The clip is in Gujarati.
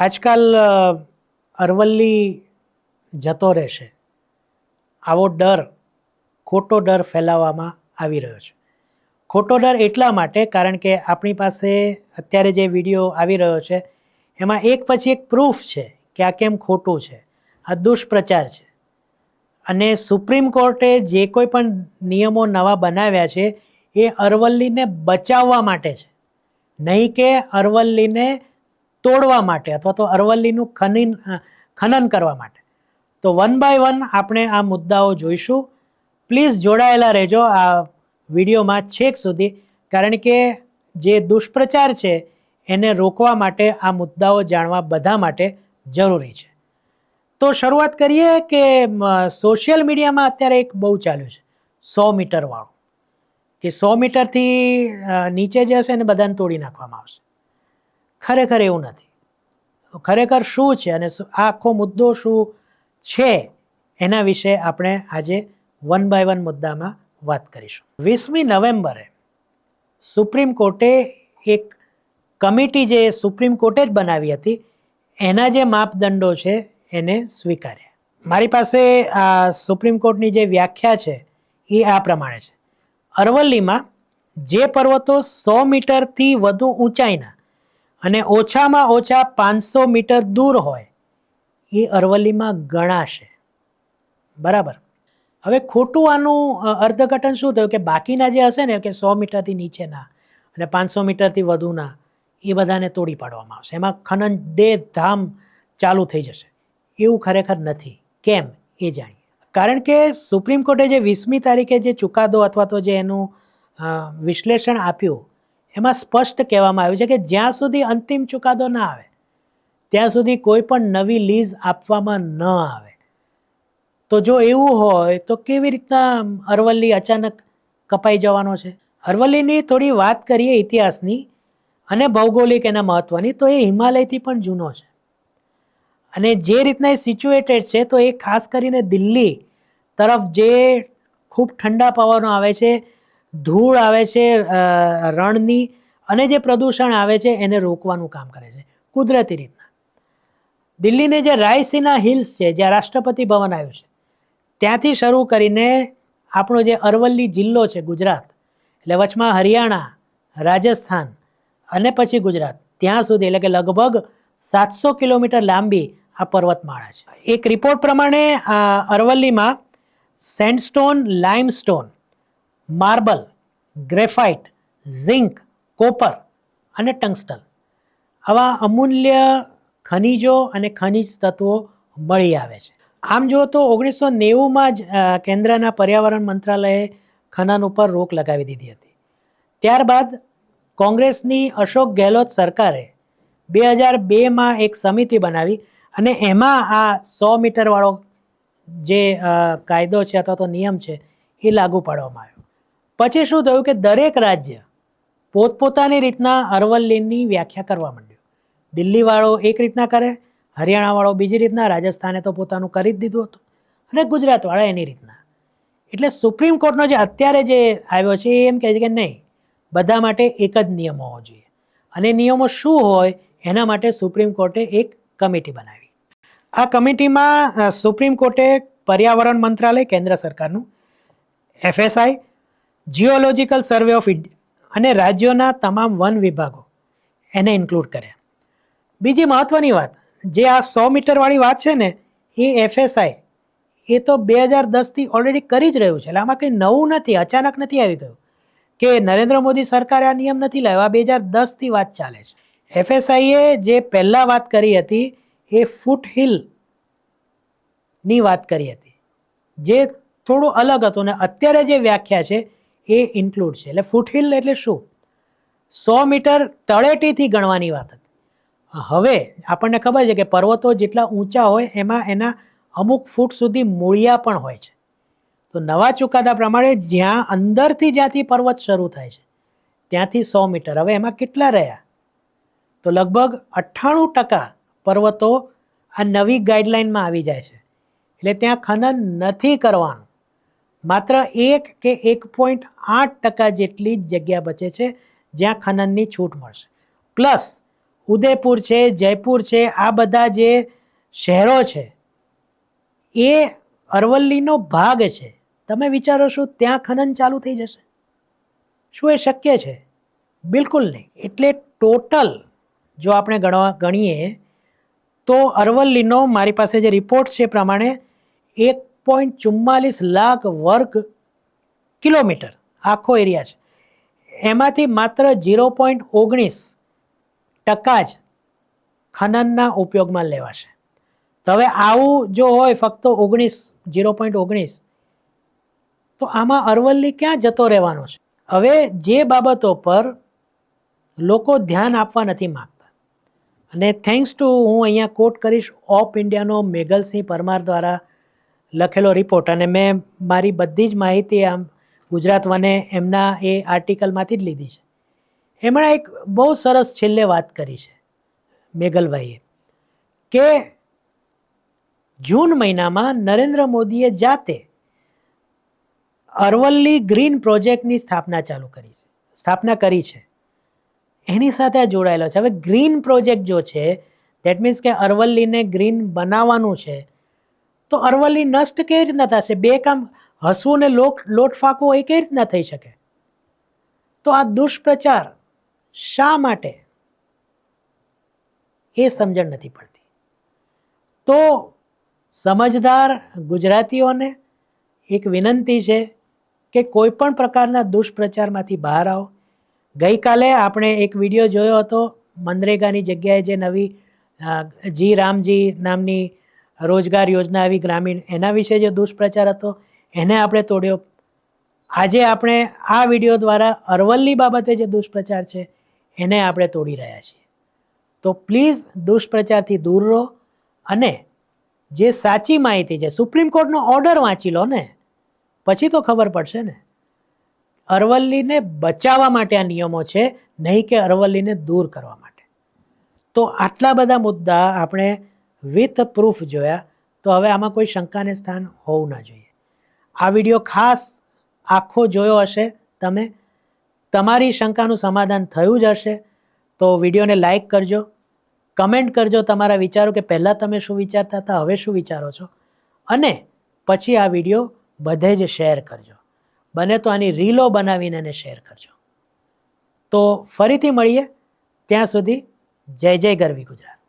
આજકાલ અરવલ્લી જતો રહેશે. આવો ડર, ખોટો ડર ફેલાવવામાં આવી રહ્યો છે. ખોટો ડર એટલા માટે કારણ કે આપણી પાસે અત્યારે જે વીડિયો આવી રહ્યો છે, એમાં એક પછી એક પ્રૂફ છે કે આ કેમ ખોટું છે. આ દુષ્પ્રચાર છે. અને સુપ્રીમ કોર્ટે જે કોઈ પણ નિયમો નવા બનાવ્યા છે, એ અરવલ્લીને બચાવવા માટે છે. નહીં કે અરવલ્લીને તોડવા માટે અથવા તો અરવલ્લીનું ખનિન ખનન કરવા માટે. તો વન બાય વન આપણે આ મુદ્દાઓ જોઈશું. પ્લીઝ જોડાયેલા રહેજો આ વિડીયોમાં છેક સુધી, કારણ કે જે દુષ્પ્રચાર છે એને રોકવા માટે આ મુદ્દાઓ જાણવા બધા માટે જરૂરી છે. તો શરૂઆત કરીએ કે સોશિયલ મીડિયામાં અત્યારે એક બહુ ચાલ્યું છે. સો મીટરવાળું કે સો મીટરથી નીચે જશે હશે ને બધાને તોડી નાખવામાં આવશે. ખરેખર એવું નથી. ખરેખર શું છે અને આખો મુદ્દો શું છે એના વિશે આપણે આજે વન બાય વન મુદ્દામાં વાત કરીશું. વીસમી નવેમ્બરે સુપ્રીમ કોર્ટે એક કમિટી જે સુપ્રીમ કોર્ટે જ બનાવી હતી, એના જે માપદંડો છે એને સ્વીકાર્યા. મારી પાસે આ સુપ્રીમ કોર્ટની જે વ્યાખ્યા છે એ આ પ્રમાણે છે. અરવલ્લીમાં જે પર્વતો સો મીટરથી વધુ ઊંચાઈના અને ઓછામાં ઓછા પાંચસો મીટર દૂર હોય, એ અરવલ્લીમાં ગણાશે. બરાબર? હવે ખોટું આનું અર્ધઘટન શું થયું? કે બાકીના જે હશે ને, કે સો મીટરથી નીચેના અને પાંચસો મીટરથી વધુના, એ બધાને તોડી પાડવામાં આવશે. એમાં ખનન દે ધામ ચાલુ થઈ જશે. એવું ખરેખર નથી. કેમ? એ જાણીએ. કારણ કે સુપ્રીમ કોર્ટે જે વીસમી તારીખે જે ચુકાદો અથવા તો જે એનું વિશ્લેષણ આપ્યું એમાં સ્પષ્ટ કહેવામાં આવ્યું છે કે જ્યાં સુધી અંતિમ ચુકાદો ના આવે, ત્યાં સુધી કોઈ પણ નવી લીઝ આપવામાં ન આવે. તો જો એવું હોય, તો કેવી રીતના અરવલ્લી અચાનક કપાઈ જવાનો છે? અરવલ્લીની થોડી વાત કરીએ ઇતિહાસની અને ભૌગોલિક એના મહત્ત્વની તો એ હિમાલયથી પણ જૂનો છે. અને જે રીતના એ સિચ્યુએટેડ છે, તો એ ખાસ કરીને દિલ્હી તરફ જે ખૂબ ઠંડા પવનો આવે છે ધૂળ આવે છે રણની અને જે પ્રદૂષણ આવે છે એને રોકવાનું કામ કરે છે, કુદરતી રીતના. દિલ્હીને જે રાયસીના હિલ્સ છે, જ્યાં રાષ્ટ્રપતિ ભવન આવ્યું છે, ત્યાંથી શરૂ કરીને આપણો જે અરવલ્લી જિલ્લો છે, ગુજરાત, એટલે વચમાં હરિયાણા, રાજસ્થાન અને પછી ગુજરાત, ત્યાં સુધી, એટલે કે લગભગ સાતસો કિલોમીટર લાંબી આ પર્વતમાળા છે. એક રિપોર્ટ પ્રમાણે અરવલ્લીમાં sandstone limestone marble, graphite, zinc, copper અને ટંગસ્ટલ. આવા અમૂલ્ય ખનિજો અને ખનિજ તત્વો મળી આવે છે. આમ જુઓ તો ઓગણીસો નેવુંમાં જ કેન્દ્રના પર્યાવરણ મંત્રાલયે ખનન ઉપર રોક લગાવી દીધી હતી. ત્યારબાદ કોંગ્રેસની અશોક ગેહલોત સરકારે બે હજાર બેમાં એક સમિતિ બનાવી અને એમાં આ સો મીટરવાળો જે કાયદો છે અથવા તો નિયમ છે એ લાગુ પાડવામાં આવ્યો. પછી શું થયું કે દરેક રાજ્ય પોતપોતાની રીતના અરવલ્લીની વ્યાખ્યા કરવા માંડ્યું. દિલ્હીવાળો એક રીતના કરે, હરિયાણાવાળો બીજી રીતના, રાજસ્થાને તો પોતાનું કરી જ દીધું હતું. અને ગુજરાતવાળા એની રીતના. એટલે સુપ્રીમ કોર્ટનો જે અત્યારે જે આવ્યો છે, એ એમ કહે છે કે નહીં, બધા માટે એક જ નિયમ હોવો જોઈએ. અને નિયમો શું હોય, એના માટે સુપ્રીમ કોર્ટે એક કમિટી બનાવી. આ કમિટીમાં સુપ્રીમ કોર્ટે પર્યાવરણ મંત્રાલય, કેન્દ્ર સરકારનું FSI geological survey of India અને રાજ્યોના તમામ વન વિભાગો એને ઇન્ક્લુડ કર્યા. બીજી મહત્ત્વની વાત, જે આ સો મીટરવાળી વાત છે ને, એ એફએસઆઈ એ તો બે હજાર દસથી ઓલરેડી કરી જ રહ્યું છે. એટલે આમાં કંઈ નવું નથી, અચાનક નથી આવી ગયું કે નરેન્દ્ર મોદી સરકારે આ નિયમ નથી લાવ્યો. આ બે હજાર દસથી વાત ચાલે છે. એફએસઆઈએ જે પહેલાં વાત કરી હતી, એ ફૂટ હિલ વાત કરી હતી. જે થોડું અલગ હતું ને અત્યારે જે વ્યાખ્યા છે એ ઇન્ક્લુડ છે. એટલે ફૂટહિલ એટલે શું? સો મીટર તળેટીથી ગણવાની વાત હતી. હવે આપણને ખબર છે કે પર્વતો જેટલા ઊંચા હોય, એમાં એના અમુક ફૂટ સુધી મૂળિયા પણ હોય છે. તો નવા ચુકાદા પ્રમાણે જ્યાં અંદરથી જ્યાંથી પર્વત શરૂ થાય છે, ત્યાંથી સો મીટર. હવે એમાં કેટલા રહ્યા? તો લગભગ અઠ્ઠાણું ટકા પર્વતો આ નવી ગાઈડલાઇનમાં આવી જાય છે. એટલે ત્યાં ખનન નથી કરવાનું. માત્ર એક કે એક પોઈન્ટ આઠ ટકા જેટલી જ જગ્યા બચે છે જ્યાં ખનનની છૂટ મળશે. પ્લસ, ઉદયપુર છે, જયપુર છે, આ બધા જે શહેરો છે, એ અરવલ્લીનો ભાગ છે. તમે વિચારો છો ત્યાં ખનન ચાલુ થઈ જશે? શું એ શક્ય છે? બિલકુલ નહીં. એટલે ટોટલ જો આપણે ગણવા, ગણીએ, તો અરવલ્લીનો મારી પાસે જે રિપોર્ટ છે પ્રમાણે એક પોઈન્ટ ચુમ્માલીસ લાખ વર્ગ કિલોમીટર આખો એરિયા છે. એમાંથી માત્ર ઝીરો પોઈન્ટ ઓગણીસ ટકા જ ખનનના ઉપયોગમાં લેવાશે. તો હવે આવું જો હોય ફક્ત ઓગણીસ, ઝીરો પોઈન્ટ ઓગણીસ, તો આમાં અરવલ્લી ક્યાં જતો રહેવાનો છે? હવે જે બાબતો પર લોકો ધ્યાન આપવા નથી માગતા. અને થેન્ક્સ ટુ હું અહીંયા કોટ કરીશ ઓપ ઇન્ડિયાનો મેઘલસિંહ પરમાર દ્વારા લખેલો રિપોર્ટ અને મેં મારી બધી જ માહિતી આમ ગુજરાત વને એમના એ આર્ટિકલમાંથી જ લીધી છે. એમણે એક બહુ સરસ છેલ્લે વાત કરી છે, મેઘલભાઈએ, કે જૂન મહિનામાં નરેન્દ્ર મોદીએ જાતે અરવલ્લી ગ્રીન પ્રોજેક્ટની સ્થાપના ચાલુ કરી છે, સ્થાપના કરી છે. એની સાથે આ જોડાયેલો છે. હવે ગ્રીન પ્રોજેક્ટ જો છે દેટ મીન્સ કે અરવલ્લીને ગ્રીન બનાવવાનું છે તો અરવલ્લી નષ્ટ કેવી રીતના થશે? બે કામ, હસવું ને લોટ લોટ ફાંકવું એ કેવી રીતના થઈ શકે? તો આ દુષ્પ્રચાર શા માટે? એ સમજણ નથી પડતી. તો સમજદાર ગુજરાતીઓને એક વિનંતી છે કે કોઈ પણ પ્રકારના દુષ્પ્રચારમાંથી બહાર આવો. ગઈકાલે આપણે એક વીડિયો જોયો હતો, મનરેગાની જગ્યાએ જે નવી જી રામજી નામની રોજગાર યોજના આવી ગ્રામીણ, એના વિશે જે દુષ્પ્રચાર હતો, એને આપણે તોડ્યો. આજે આપણે આ વીડિયો દ્વારા અરવલ્લી બાબતે જે દુષ્પ્રચાર છે, એને આપણે તોડી રહ્યા છીએ. તો પ્લીઝ દુષ્પ્રચારથી દૂર રહો અને જે સાચી માહિતી છે, સુપ્રીમ કોર્ટનો ઓર્ડર વાંચી લો ને, પછી તો ખબર પડશે ને. અરવલ્લીને બચાવવા માટે આ નિયમો છે, નહીં કે અરવલ્લીને દૂર કરવા માટે. તો આટલા બધા મુદ્દા આપણે વિથ પ્રૂફ જોયા, તો હવે આમાં કોઈ શંકાને સ્થાન હોવું ના જોઈએ. આ વીડિયો ખાસ આખો જોયો હશે, તમે, તમારી શંકાનું સમાધાન થયું જ હશે, તો વિડીયોને લાઈક કરજો કમેન્ટ કરજો તમારા વિચારો કે પહેલાં તમે શું વિચારતા હતા, હવે શું વિચારો છો, અને પછી આ વીડિયો બધે જ શેર કરજો. બને તો આની રીલો બનાવીને એને શેર કરજો. તો ફરીથી મળીએ, ત્યાં સુધી જય જય ગરવી ગુજરાત.